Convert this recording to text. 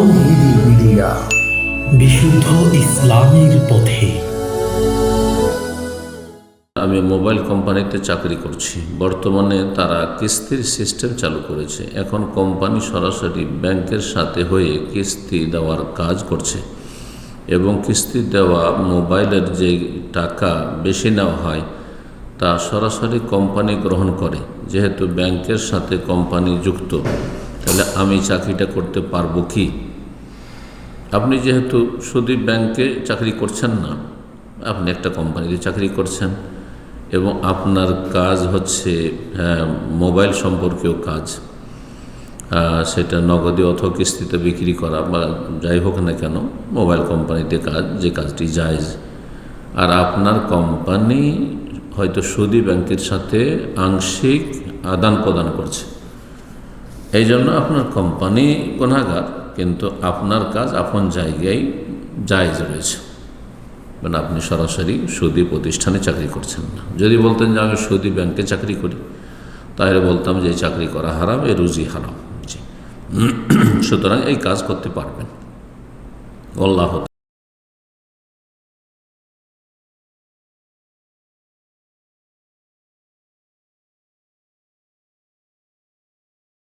Media. বিশুদ্ধ ইসলামের পথে। আমি মোবাইল কোম্পানিতে চাকরি করছি। বর্তমানে তারা কিস্তির সিস্টেম চালু করেছে। এখন কোম্পানি সরাসরি ব্যাংকের সাথে হয়ে কিস্তি দেওয়ার কাজ করছে এবং কিস্তি দেওয়া মোবাইলের যে টাকা বেশি নেওয়া হয়, তা সরাসরি কোম্পানি গ্রহণ করে। যেহেতু ব্যাংকের সাথে কোম্পানি যুক্ত তাহলে আমি চাকরিটা করতে পারব কি? আপনি যেহেতু শুধু ব্যাংকে চাকরি করছেন না আপনি একটা কোম্পানিতে চাকরি করছেন এবং আপনার কাজ হচ্ছে হ্যাঁ, মোবাইল সম্পর্কীয় কাজ সেটা নগদে অথবা কিস্তিতে বিক্রি করা বা যাই হোক না কেন মোবাইল কোম্পানিতে কাজ যে কাজটি জায়জ। আর আপনার কোম্পানি হয়তো সুদি ব্যাংকের সাথে আংশিক আদান প্রদান করছে। এই জন্য আপনার কোম্পানি গুণাগার কিন্তু আপনার কাজ আপন জায়গায় জায়জ রয়েছে। মানে আপনি সরাসরি সুদী প্রতিষ্ঠানে চাকরি করছেন না। যদি বলতেন যে আমি সুদী ব্যাংকে চাকরি করি, তাহলে বলতাম যে চাকরি করা হারাম, এ রুজি হারাম। সুতরাং এই কাজ করতে পারবেন। আল্লাহ